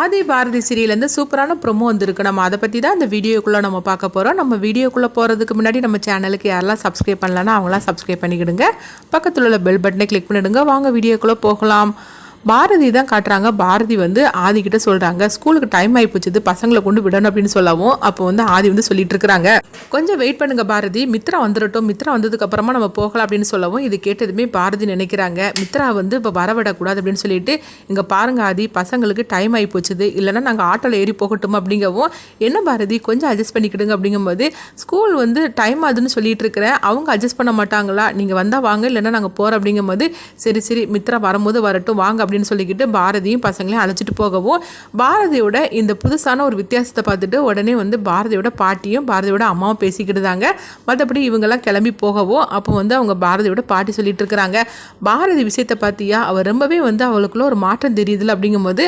ஆதி பாரதி சீரியலேருந்து சூப்பரான ப்ரொமோ வந்திருக்கு. நம்ம அதை பற்றி தான் இந்த வீடியோக்குள்ளே நம்ம பார்க்க போகிறோம் நம்ம வீடியோக்குள்ளே போகிறதுக்கு முன்னாடி நம்ம சேனலுக்கு யாரெல்லாம் சப்ஸ்கிரைப் பண்ணலன்னா அவங்களாம் சப்ஸ்கிரைப் பண்ணிக்கிடுங்க. பக்கத்தில் உள்ள பெல் பட்டனை கிளிக் பண்ணிவிடுங்க வாங்க வீடியோக்குள்ளே போகலாம். பாரதி தான் காட்டுறாங்க. பாரதி வந்து ஆதி கிட்ட சொல்கிறாங்க ஸ்கூலுக்கு டைம் ஆகி போச்சுது பசங்களை கொண்டு விடணும் அப்படின்னு சொல்லவும் அப்போ வந்து ஆதி வந்து சொல்லிட்டு இருக்கிறாங்க. கொஞ்சம் வெயிட் பண்ணுங்க பாரதி. மித்ரா வந்துடட்டும் மித்ரா வந்ததுக்கு அப்புறமா நம்ம போகலாம் அப்படின்னு சொல்லவும் இது கேட்டதுமே பாரதி நினைக்கிறாங்க. மித்ரா வந்து இப்போ வரவிடக்கூடாது அப்படின்னு சொல்லிட்டு இங்கே பாருங்க ஆதி பசங்களுக்கு டைம் ஆகி போச்சுது இல்லைன்னா நாங்கள் ஆட்டோவில் ஏறி போகட்டும் அப்படிங்கவும் என்ன பாரதி? கொஞ்சம் அட்ஜஸ்ட் பண்ணிக்கிடுங்க அப்படிங்கும்போது ஸ்கூல் வந்து டைம் ஆகுதுன்னு சொல்லிட்டு இருக்கிறேன். அவங்க அட்ஜஸ்ட் பண்ண மாட்டாங்களா? நீங்கள் வந்தால் வாங்க. இல்லைன்னா நாங்கள் போகிறோம் அப்படிங்கும்போது சரி சரி. மித்ரா வரும்போது வரட்டும். வாங்க அப்படின்னு சொல்லிக்கிட்டு பாரதியும் பசங்களையும் அழைச்சிட்டு போகவும் பாரதியோட இந்த புதுசான ஒரு வித்தியாசத்தை பார்த்துட்டு உடனே வந்து பாரதியோட பாட்டியும் பாரதியோட அம்மாவும் பேசிக்கிட்டுதாங்க மற்றபடி இவங்கெல்லாம் கிளம்பி போகவும் அப்போ வந்து அவங்க பாரதியோட பாட்டி சொல்லிட்டு இருக்கிறாங்க. பாரதி விஷயத்தை பார்த்தியா? அவள் ரொம்பவே வந்து அவளுக்குள்ள ஒரு மாற்றம் தெரியுதுல அப்படிங்கும்போது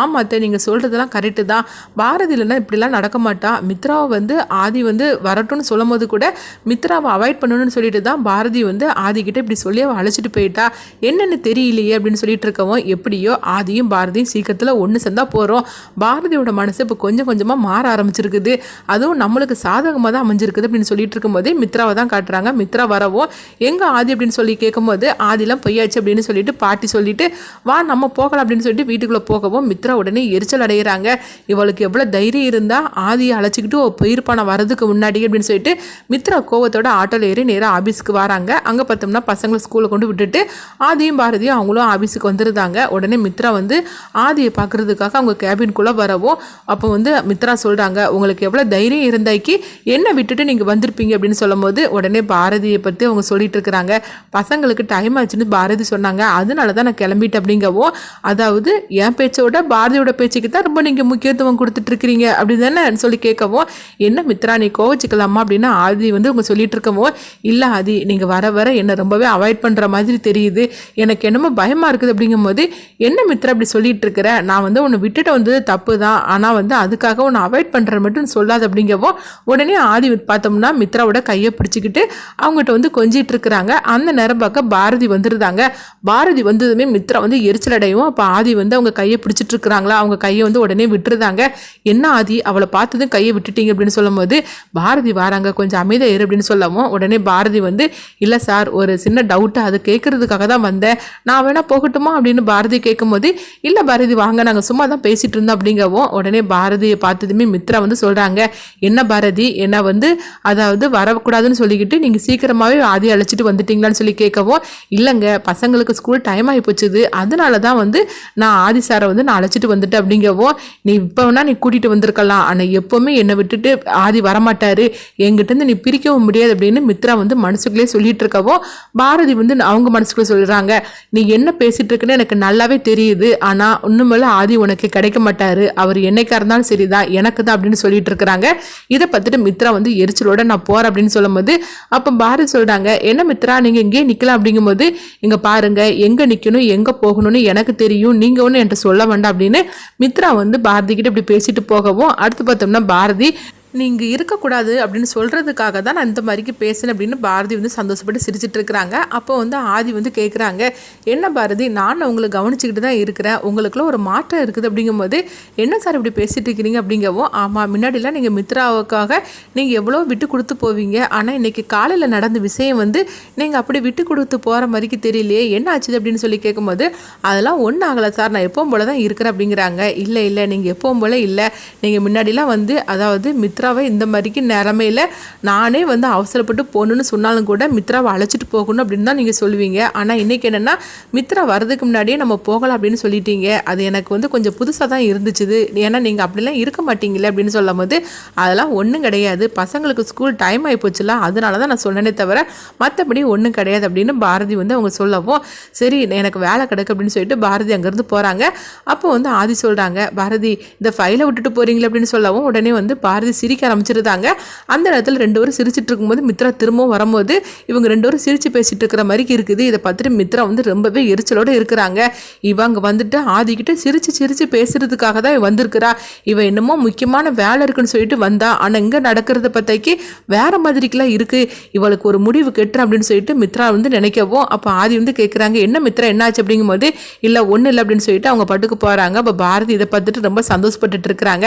ஆமாத்த நீங்கள் சொல்கிறதெல்லாம் கரெக்டு தான். பாரதியிலனா இப்படிலாம் நடக்க மாட்டா. மித்ராவை வந்து ஆதி வந்து வரட்டும்னு சொல்லும் போது கூட மித்ராவை அவாய்ட் பண்ணணும்னு சொல்லிட்டு தான் பாரதி வந்து ஆதி கிட்ட இப்படி சொல்லி அவள் அழைச்சிட்டு போயிட்டா. என்னென்னு தெரியலையே அப்படின்னு சொல்லிட்டு இருக்கவும் எப்படியோ ஆதியும் பாரதியும் சீக்கிரத்தில் ஒன்று சேர்ந்தா போகிறோம் பாரதியோட மனசு இப்போ கொஞ்சம் கொஞ்சமாக மாற ஆரம்பிச்சிருக்குது. அதுவும் நம்மளுக்கு சாதகமாக தான் அமைஞ்சிருக்குது அப்படின்னு சொல்லிட்டு இருக்கும்போதே மித்ராவை தான் காட்டுறாங்க. மித்ரா வரவும் எங்கே ஆதி? அப்படின்னு சொல்லி கேட்கும்போது ஆதிலாம் பொய்யாச்சு அப்படின்னு சொல்லிட்டு பாட்டி சொல்லிட்டு வா நம்ம போகலாம் அப்படின்னு சொல்லிட்டு வீட்டுக்குள்ளே போகவும் மித்ரா உடனே எரிச்சல் அடைகிறாங்க இவளுக்கு எவ்வளோ தைரியம் இருந்தால் ஆதியை அழைச்சிக்கிட்டு ஓ போயிருப்பான வரதுக்கு முன்னாடி அப்படின்னு சொல்லிட்டு மித்ரா கோவத்தோட ஆட்டோவில் ஏறி நேராக ஆஃபீஸ்க்கு வராங்க. அங்கே பார்த்தோம்னா பசங்களை ஸ்கூலில் கொண்டு விட்டுட்டு ஆதியும் பாரதியும் அவங்களும் ஆஃபீஸுக்கு வந்துருந்தாங்க. உடனே மித்ரா வந்து ஆதியை பார்க்குறதுக்காக அவங்க கேபின்குள்ளே வரவும் அப்போ வந்து மித்ரா சொல்கிறாங்க உங்களுக்கு எவ்வளோ தைரியம் இருந்தாக்கி என்ன விட்டுட்டு நீங்கள் வந்திருப்பீங்க? அப்படின்னு சொல்லும்போது உடனே பாரதியை பற்றி அவங்க சொல்லிட்டு இருக்கிறாங்க. பசங்களுக்கு டைம் ஆச்சுன்னு பாரதி சொன்னாங்க. அதனால தான் நான் கிளம்பிட்டேன் அப்படிங்கவும் அதாவது என் பேச்சோட பாரதியோட பேச்சுக்கு தான் ரொம்ப நீங்கள் முக்கியத்துவம் கொடுத்துட்ருக்கிறீங்க அப்படி தானே சொல்லி கேட்கவும் என்ன மித்ரா நீ கோவச்சிக்கலாமா? அப்படின்னு ஆதி வந்து அவங்க சொல்லிட்டு இருக்கவும் இல்லை ஆதி நீங்கள் வர வர என்னை ரொம்பவே அவாய்ட் பண்ணுற மாதிரி தெரியுது. எனக்கு என்னமோ பயமாக இருக்குது. அப்படிங்கும்போது என்ன மித்ரா அப்படி சொல்லிட்டு இருக்கிற நான் வந்து உன்னை விட்டுட்டு வந்தது தப்பு தான் ஆனால் வந்து அதுக்காக உன்னை அவாய்ட் பண்ணுற மட்டும் சொல்லாது அப்படிங்கவும் உடனே ஆதி பார்த்தோம்னா மித்ராவோட கையை பிடிச்சிக்கிட்டு அவங்ககிட்ட வந்து கொஞ்சிட்டு இருக்கிறாங்க அந்த நேரம் பார்க்க பாரதி வந்துருந்தாங்க. பாரதி வந்ததுமே மித்ரா வந்து எரிச்சல் அடையும் அப்போ ஆதி வந்து அவங்க கையை பிடிச்சிட்டு இருக்கிறாங்களா அவங்க கையை வந்து உடனே விட்டுருந்தாங்க. என்ன ஆதி அவளை பார்த்ததும் கையை விட்டுட்டீங்க அப்படின்னு சொல்லும்போது பாரதி வராங்க கொஞ்சம் அமைதியாக இரு அப்படின்னு சொல்லவும் உடனே பாரதி வந்து இல்லை சார் ஒரு சின்ன டவுட்டு அது கேட்குறதுக்காக தான் வந்தேன். நான் வேணா போகட்டுமா? அப்படின்னு பாரதி கேட்கும்போது இல்லை பாரதி வாங்க நாங்கள் சும்மா தான் பேசிகிட்டு இருந்தோம் அப்படிங்கவும் உடனே பாரதியை பார்த்ததுமே மித்ரா வந்து சொல்கிறாங்க என்ன பாரதி என்ன வந்து அதாவது வரக்கூடாதுன்னு சொல்லிக்கிட்டு நீங்கள் சீக்கிரமாகவே ஆதி அழைச்சிட்டு வந்துட்டீங்களான்னு சொல்லி கேட்கவும் இல்லைங்க பசங்களுக்கு ஸ்கூல் டைம் ஆகி போச்சுது அதனால தான் வந்து நான் ஆதி சாரை வந்து நான் அழைச்சிட்டு வந்துட்டேன் அப்படிங்கவும் நீ இப்போ வேணால் நீ கூட்டிகிட்டு வந்திருக்கலாம் ஆனால் எப்போவுமே என்னை விட்டுட்டு ஆதி வரமாட்டார் என்கிட்டருந்து நீ பிரிக்கவும் முடியாது அப்படின்னு மித்ரா வந்து மனசுக்குள்ளே சொல்லிட்டு இருக்கவும் பாரதி வந்து அவங்க மனசுக்குள்ளே சொல்கிறாங்க நீ என்ன பேசிகிட்டு இருக்குன்னு எனக்கு நல்லாவே தெரியுது. ஆனால் இன்னுமேல ஆதி உனக்கு கிடைக்க மாட்டாரு. அவர் என்னைக்கா இருந்தாலும் சரிதான். எனக்கு தான் அப்படின்னு சொல்லிட்டு இருக்கிறாங்க. இதை பார்த்துட்டு மித்ரா வந்து எரிச்சலோட நான் போகிறேன் அப்படின்னு சொல்லும்போது அப்போ பாரதி சொல்கிறாங்க என்ன மித்ரா நீங்கள் இங்கேயே நிற்கலாம் அப்படிங்கும்போது இங்கே பாருங்க எங்கே நிற்கணும் எங்கே போகணும்னு எனக்கு தெரியும். நீங்கள் ஒன்று என்கிட்ட சொல்ல வேண்டாம் அப்படின்னு மித்ரா வந்து பாரதி கிட்ட இப்படி பேசிட்டு போகவும் அடுத்து பார்த்தோம்னா பாரதி நீங்கள் இருக்கக்கூடாது அப்படின்னு சொல்கிறதுக்காக தான் நான் இந்த மாதிரிக்கு பேசினேன் அப்படின்னு பாரதி வந்து சந்தோஷப்பட்டு சிரிச்சிட்டு இருக்கிறாங்க அப்போ வந்து ஆதி வந்து கேட்குறாங்க என்ன பாரதி நான் உங்களை கவனிச்சுக்கிட்டு தான் இருக்கிறேன். உங்களுக்குள்ள ஒரு மாற்றம் இருக்குது. அப்படிங்கும்போது என்ன சார் இப்படி பேசிகிட்டு இருக்கிறீங்க அப்படிங்கவும் ஆமாம் முன்னாடிலாம் நீங்கள் மித்ராவுக்காக நீங்கள் எவ்வளோ விட்டு கொடுத்து போவீங்க. ஆனால் இன்றைக்கி காலையில் நடந்த விஷயம் வந்து நீங்கள் அப்படி விட்டு கொடுத்து போகிற மாதிரிக்கு தெரியலையே. என்ன ஆச்சுது? அப்படின்னு சொல்லி கேட்கும்போது அதெல்லாம் ஒன்றும் ஆகலை சார். நான் எப்பவும் போல தான் இருக்கிறேன். அப்படிங்கிறாங்க. இல்லை இல்லை. நீங்கள் எப்பவும் போல இல்லை. நீங்கள் முன்னாடிலாம் வந்து அதாவது மித் மித்ராவை இந்த மாதிரிக்கு நிலமையில நானே வந்து அவசரப்பட்டு போகணுன்னு சொன்னாலும் கூட மித்ராவை அழைச்சிட்டு போகணும் அப்படின்னு தான் நீங்கள் சொல்லுவீங்க. ஆனால் இன்றைக்கி என்னென்னா மித்ரா வரதுக்கு முன்னாடியே நம்ம போகலாம் அப்படின்னு சொல்லிட்டீங்க. அது எனக்கு வந்து கொஞ்சம் புதுசாக தான் இருந்துச்சுது. ஏன்னா நீங்கள் அப்படிலாம் இருக்க மாட்டீங்களே அப்படின்னு சொல்லும் போது அதெல்லாம் ஒன்றும் கிடையாது. பசங்களுக்கு ஸ்கூல் டைம் ஆகி போச்சுல அதனால தான் நான் சொன்னேனே தவிர மற்றபடி ஒன்றும் கிடையாது அப்படின்னு பாரதி வந்து அவங்க சொல்லவும் சரி எனக்கு வேலை கிடக்கு அப்படின்னு சொல்லிட்டு பாரதி அங்கேருந்து போகிறாங்க அப்போ வந்து ஆதி சொல்கிறாங்க பாரதி இந்த ஃபைலை விட்டுட்டு போகிறீங்களே அப்படின்னு சொல்லவும் உடனே வந்து பாரதி சிரிக்க ஆரம்பிச்சிருந்தாங்க. அந்த நேரத்தில் ரெண்டு பேரும் சிரிச்சிட்டு இருக்கும்போது மித்ரா திரும்பவும் வரும்போது இவங்க ரெண்டு பேரும் சிரிச்சு பேசிட்டு இருக்கிற மாதிரி இருக்குது. இதை பார்த்துட்டு மித்ரா வந்து ரொம்பவே எரிச்சலோட இருக்கிறாங்க. இவங்க வந்துட்டு ஆதிக்கிட்ட சிரிச்சு சிரிச்சு பேசுறதுக்காக தான் இவ வந்திருக்கிறா. இவ என்னமோ முக்கியமான வேலை இருக்குன்னு சொல்லிட்டு வந்தா. ஆனால் இங்கே நடக்கிறத பத்தைக்கு வேற மாதிரிக்கெல்லாம் இருக்கு. இவளுக்கு ஒரு முடிவு கெட்டுறேன் அப்படின்னு சொல்லிட்டு மித்ரா வந்து நினைக்கவும் அப்போ ஆதி வந்து கேட்குறாங்க என்ன மித்ரா என்னாச்சு? அப்படிங்கும்போது இல்லை ஒன்றும் இல்லை அப்படின்னு சொல்லிட்டு அவங்க பட்டுக்கு போகிறாங்க அப்போ பாரதி இதை பார்த்துட்டு ரொம்ப சந்தோஷப்பட்டுட்டு இருக்கிறாங்க.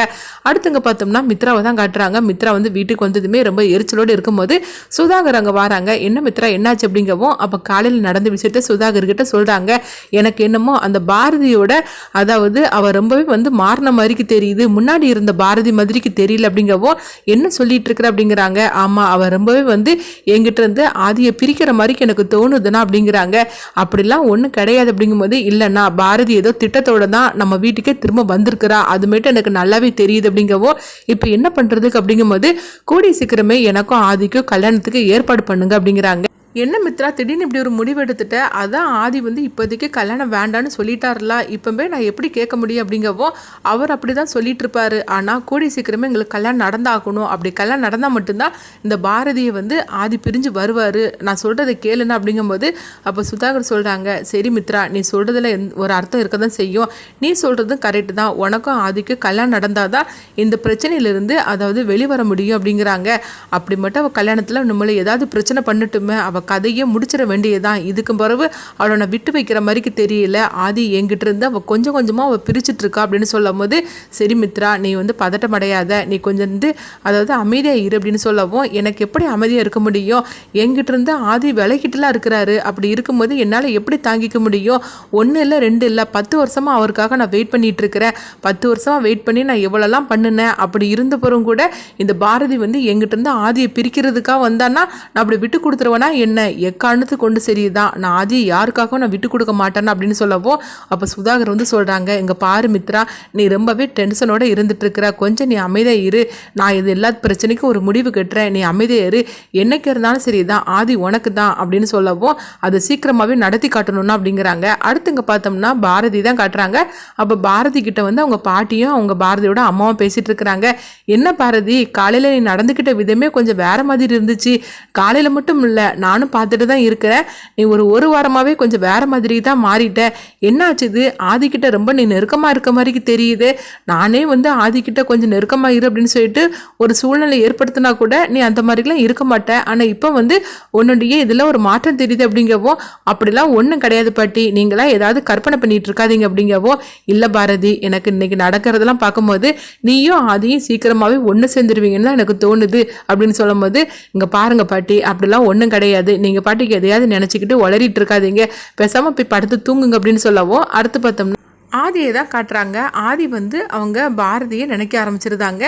அடுத்தவங்க பார்த்தோம்னா மித்ராவை தான் காட்டுறாங்க. மித்ரா வந்து வீட்டுக்கு வந்ததுமே ரொம்ப எரிச்சலோடு இருக்கும்போது சுதாகர் அங்கே வராங்க. என்ன மித்ரா என்னாச்சு? அப்படிங்கவும் அப்போ காலையில் நடந்த விஷயத்த சுதாகர் கிட்ட சொல்கிறாங்க எனக்கு என்னமோ அந்த பாரதியோட அதாவது அவள் ரொம்பவே வந்து மாறின மாதிரிக்கு தெரியுது. முன்னாடி இருந்த பாரதி மாதிரிக்கு தெரியல அப்படிங்கவும் என்ன சொல்லிட்டு இருக்கிற? அப்படிங்கிறாங்க. ஆமாம் அவள் ரொம்பவே வந்து எங்கிட்ட இருந்து ஆதியை பிரிக்கிற மாதிரிக்கு எனக்கு தோணுதுன்னா அப்படிங்கிறாங்க. அப்படிலாம் ஒன்றும் கிடையாது அப்படிங்கும்போது இல்லைன்னா பாரதி ஏதோ திட்டத்தோட தான் நம்ம வீட்டுக்கே திரும்ப வந்திருக்கிறா. அதுமேட்டு எனக்கு நல்லாவே தெரியுது அப்படிங்கவோ இப்போ என்ன பண்ணுறது பண்ணுறதுக்கு அப்படிங்கும்போது கூடி சீக்கிரமே எனக்கும் ஆதிக்கும் கல்யாணத்துக்கு ஏற்பாடு பண்ணுங்க அப்படிங்கிறாங்க. என்ன மித்ரா? திடீர்னு இப்படி ஒரு முடிவு எடுத்துட்ட? அதான் ஆதி வந்து இப்போதைக்கு கல்யாணம் வேண்டான்னு சொல்லிட்டாருல. இப்போவே நான் எப்படி கேட்க முடியும் அப்படிங்கவோ அவர் அப்படி தான் சொல்லிட்டு இருப்பாரு ஆனால் கூடி சீக்கிரமே எங்களுக்கு கல்யாணம் நடந்தாகணும். அப்படி கல்யாணம் நடந்தால் மட்டும்தான் இந்த பாரதியை வந்து ஆதி பிரிஞ்சு வருவார். நான் சொல்கிறத கேளுன்னு அப்படிங்கும்போது அப்போ சுதாகர் சொல்கிறாங்க சரி மித்ரா நீ சொல்கிறதுல ஒரு அர்த்தம் இருக்க தான் செய்யும். நீ சொல்கிறதும் கரெக்டு தான். உனக்கும் ஆதிக்கு கல்யாணம் நடந்தால் தான் இந்த பிரச்சனையிலிருந்து அதாவது வெளிவர முடியும் அப்படிங்கிறாங்க. அப்படி மட்டும் அவள் கல்யாணத்தில் நம்மளை ஏதாவது பிரச்சனை பண்ணட்டுமே. அவள் கதையை முடிச்சிட வேண்டியதுதான். இதுக்கு பிறகு அவளை நான் விட்டு வைக்கிற மாதிரிக்கு தெரியல. ஆதி என்கிட்ட இருந்து அவள் கொஞ்சம் கொஞ்சமாக அவள் பிரிச்சுட்டு இருக்கா அப்படின்னு சொல்லும் போது சரி மித்ரா நீ வந்து பதட்டம் அடையாத. நீ கொஞ்சம் வந்து அதாவது அமைதியாக இரு அப்படின்னு சொல்லவும் எனக்கு எப்படி அமைதியாக இருக்க முடியும்? என்கிட்ட இருந்து ஆதி விலகிட்டுலாம் இருக்கிறாரு. அப்படி இருக்கும்போது என்னால் எப்படி தாங்கிக்க முடியும்? ஒன்று இல்லை ரெண்டு இல்லை. பத்து வருஷமாக அவருக்காக நான் வெயிட் பண்ணிட்டு இருக்கிறேன். பத்து வருஷமாக வெயிட் பண்ணி நான் எவ்வளோலாம் பண்ணினேன். அப்படி இருந்த பிறகும் கூட இந்த பாரதி வந்து எங்கிட்ட இருந்து ஆதியை பிரிக்கிறதுக்காக வந்தான்னா நான் அப்படி விட்டு கொடுத்துருவேன்னா என்ன? என்ன? எக்காரணத்து கொண்டு சரிதான் நான் ஆதியை யாருக்காகவும் நான் விட்டு கொடுக்க மாட்டேன்னு அப்படின்னு சொல்லவோ அப்போ சுதாகர் வந்து சொல்கிறாங்க எங்கள் பாரு மித்ரா நீ ரொம்பவே டென்ஷனோட இருந்துட்டு கொஞ்சம் நீ அமைதியாக இரு. நான் இது எல்லா பிரச்சனைக்கும் ஒரு முடிவு கட்டுறேன். நீ அமைதியாக இரு. என்னைக்கு இருந்தாலும் சரி தான் ஆதி உனக்கு தான் அப்படின்னு சொல்லவும் அதை சீக்கிரமாகவே நடத்தி காட்டணும்னா அப்படிங்கிறாங்க. அடுத்துங்க பார்த்தோம்னா பாரதி தான் காட்டுறாங்க. அப்போ பாரதி கிட்ட வந்து அவங்க பாட்டியும் அவங்க பாரதியோட அம்மாவும் பேசிகிட்டு இருக்கிறாங்க. என்ன பாரதி காலையில் நீ நடந்துக்கிட்ட விதமே கொஞ்சம் வேறு மாதிரி இருந்துச்சு. காலையில் மட்டும் இல்லை நானும் பார்த்துட்டு தான் இருக்கிறேன். நீ ஒரு ஒரு வாரமாகவே கொஞ்சம் வேற மாதிரி தான் மாறிட்ட. என்னாச்சு இது? ஆதிக்கிட்ட ரொம்ப நீ நெருக்கமாக இருக்க மாதிரி தெரியுது. நானே வந்து ஆதிக்கிட்ட கொஞ்சம் நெருக்கமாக இரு அப்படின்னு சொல்லிட்டு ஒரு சூழ்நிலை ஏற்படுத்தினா கூட நீ அந்த மாதிரிலாம் இருக்க மாட்டேன் ஆனால் இப்போ வந்து உன்னுடைய இதில் ஒரு மாற்றம் தெரியுது அப்படிங்கவோ அப்படிலாம் ஒன்றும் கிடையாது பாட்டி. நீங்களாம் ஏதாவது கற்பனை பண்ணிட்டு இருக்காதீங்க அப்படிங்கவோ இல்லை பாரதி எனக்கு இன்னைக்கு நடக்கிறதெல்லாம் பார்க்கும்போது நீயும் ஆதியும் சீக்கிரமாகவே ஒன்று சேர்ந்துருவீங்கன்னு தான் எனக்கு தோணுது. அப்படின்னு சொல்லும்போது இங்கே பாருங்க பாட்டி அப்படிலாம் ஒன்றும் கிடையாது. நீங்கள் பாட்டுக்கு எதையாவது நினச்சிக்கிட்டு உளறிட்டு இருக்காதீங்க. பேசாமல் போய் படுத்து தூங்குங்க அப்படின்னு சொல்லவும் அடுத்து பார்த்தோம்னா ஆதியை தான் காட்டுறாங்க. ஆதி வந்து அவங்க பாரதியை நினைக்க ஆரம்பிச்சிருந்தாங்க.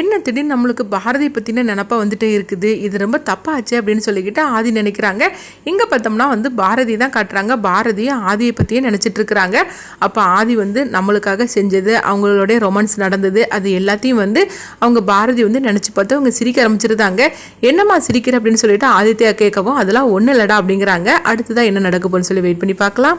என்ன திடீர்னு நம்மளுக்கு பாரதி பற்றின நினப்பாக வந்துட்டே இருக்குது. இது ரொம்ப தப்பாச்சு அப்படின்னு சொல்லிக்கிட்டு ஆதி நினைக்கிறாங்க. இங்கே பார்த்தோம்னா வந்து பாரதி தான் காட்டுறாங்க. பாரதியும் ஆதியை பற்றியே நினச்சிட்டு இருக்கிறாங்க அப்போ ஆதி வந்து நம்மளுக்காக செஞ்சது அவங்களுடைய ரொமான்ஸ் நடந்தது அது எல்லாத்தையும் வந்து அவங்க பாரதி வந்து நினச்சி பார்த்து அவங்க சிரிக்க ஆரம்பிச்சிருந்தாங்க. என்னம்மா சிரிக்கிற அப்படின்னு சொல்லிட்டு ஆதித்யா கேட்கவும் அதெல்லாம் ஒன்றும் இல்லடா அப்படிங்கிறாங்க. அடுத்ததான் என்ன நடக்க போன்னு சொல்லி வெயிட் பண்ணி பார்க்கலாம்.